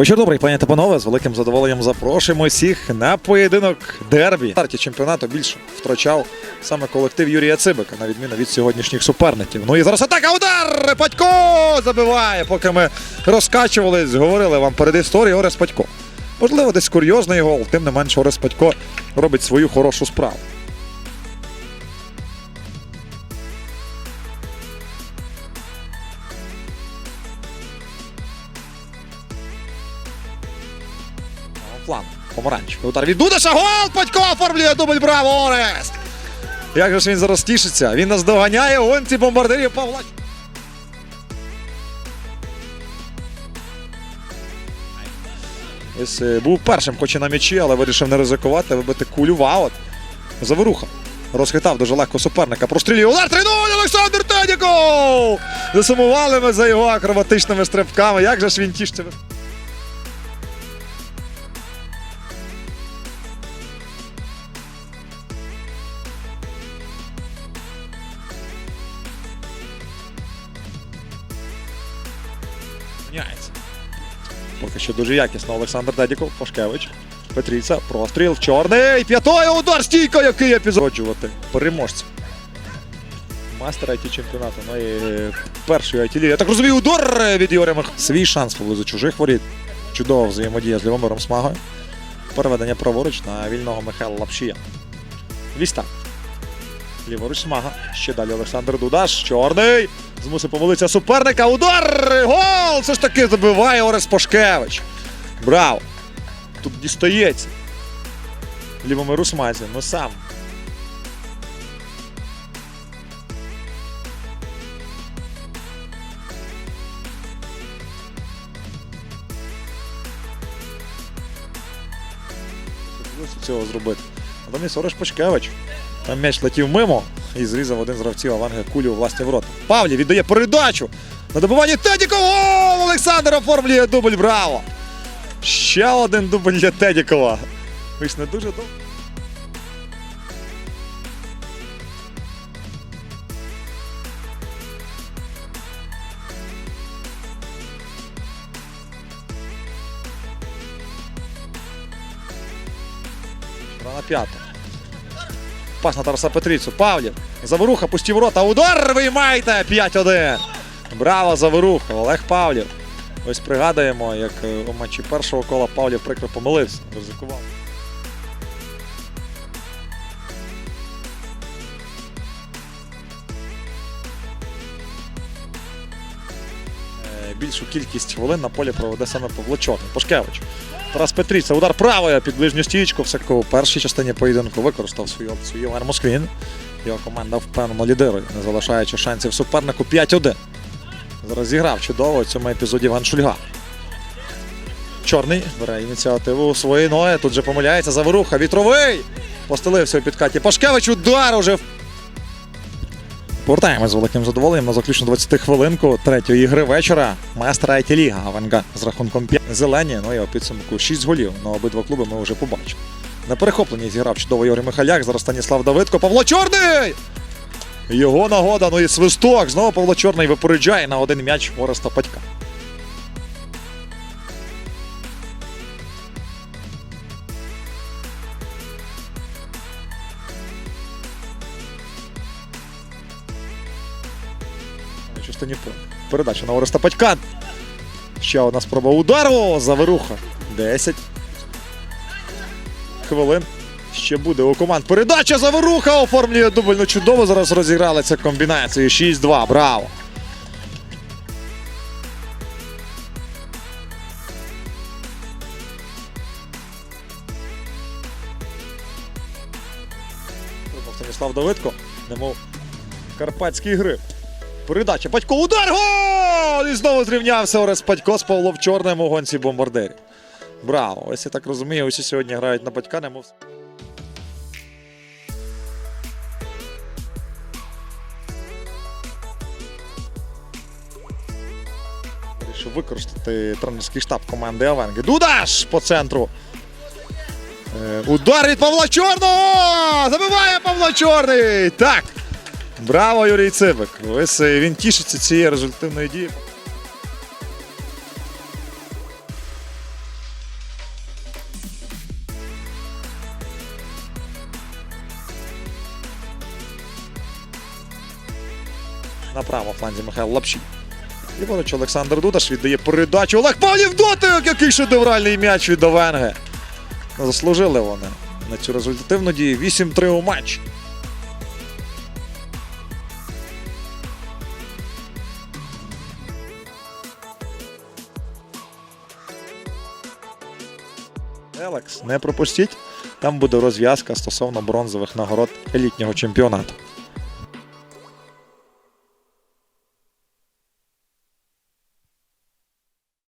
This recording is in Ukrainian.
Вечір добрий, пані та панове. З великим задоволенням запрошуємо всіх на поєдинок дербі. В старті чемпіонату більше втрачав саме колектив Юрія Цибика, на відміну від сьогоднішніх суперників. Ну і зараз атака удар! Патько забиває. Поки ми розкачувались, говорили вам перед історією Орес Патько. Можливо, десь курйозний гол, тим не менше Орес Патько робить свою хорошу справу. Фланг. Помаранчевий удар від Дудаша. Гол! Патько оформлює дубль. Браво, Орест! Як же ж він зараз тішиться? Він нас доганяє у гонці бомбардирів Павла. Ось е, був першим, хоч і на м'ячі, але вирішив не ризикувати, вибити кулю в аут. Заворуха. Розхитав дуже легко суперника. Прострілює удар 3-0 Олександр Тедіков! Засумували ми за його акробатичними стрибками. Як же ж він тішиться? Міняється. Поки що дуже якісно Олександр Дедіков, Пашкевич. Петріця, простріл, чорний, п'ятою удар, стійка, який епізоджувати. Переможця. Мастер IT чемпіонату. Ну і першої IT ліги. Я так розумію, удар від Ігоря Мих. Свій шанс поблизу чужих воріт. Чудова взаємодія з Лівомиром Смагою. Переведення праворуч на вільного Михайла Лапшія. Вістак. Ліворуч Смага. Ще далі Олександр Дудаш. Чорний. Змусив помилитися суперника. Удар! Гол! Все ж таки забиває Орес Пашкевич. Браво! Тут дістається. Лівомиру Смазі. Ну сам. Цього зробити. Натомість Ореш Пашкевич. Там м'яч летів мимо і зрізав один з гравців Аванга кулю у власні ворота. Павлі віддає передачу. На добиванні Тедікова. Олександр оформлює дубль. Браво! Ще один дубль для Тедікова. Ви ж не дуже добре. Рана п'ята. Пас на Тараса Петрицю. Павлів. Заворуха, пусті ворота. Удар виймайте! 5-1. Браво, Заворуха. Олег Павлів. Ось пригадуємо, як е, у матчі першого кола Павлів прикро помилився. Ризикував. Е, Більшу кількість хвилин на полі проведе саме Павло Чорний. Пашкевич. Тарас Петриця. Удар правою під ближню стічку. Все-таки у першій частині поєдинку використав свою опцію Євген Москвін. Його команда впевнено лідирує, не залишаючи шансів супернику 5-1. Зараз зіграв чудово у цьому епізоді Іван Шульга. Чорний бере ініціативу у свої ноги. Тут же помиляється заворуха. Вітровий! Постелився у підкаті. Пашкевич удар уже. Повертаємось з великим задоволенням на заключну 20 хвилинку третьої ігри вечора. Майстра IT Ліга Аванга з рахунком 5. Зелені. Ну і у підсумку 6 голів. На обидва клуби ми вже побачили. На перехопленні зіграв чудово Юрій Михаляк. Зараз Станіслав Давидко. Павло Чорний! Його нагода, ну і свисток. Знову Павло Чорний випереджає на один м'яч Ореста Патька. Частині. Передача на Ореста Патька. Ще одна спроба удару. Заверуха. 10 хвилин. Ще буде у команд. Передача Заворуха оформлює дубль. Ну чудово зараз розіграли ця комбінація. 6-2. Браво. Станіслав Давидко. Немов карпатський гриб. Передача. Батько удар! Гол! І знову зрівнявся Орес Батько з Павлом Чорним у гонці бомбардирів. Браво! Ось я так розумію, усі сьогодні грають на батька, немов. Вирішив використати тренерський штаб команди Авенги. Дудаш по центру. Е, Удар від Павла Чорного! Забиває Павло Чорний! Так. Браво, Юрій Цибик! Ось е, він тішиться цією результативною дією. Направо фланзі Михайло Лапшій. Ліворуч Олександр Дудаш віддає передачу. Олег Павлів дотик! Який шедевральний м'яч від Овенге. Заслужили вони на цю результативну дію. 8-3 у матчі. Елекс. Не пропустіть, там буде розв'язка стосовно бронзових нагород елітнього чемпіонату.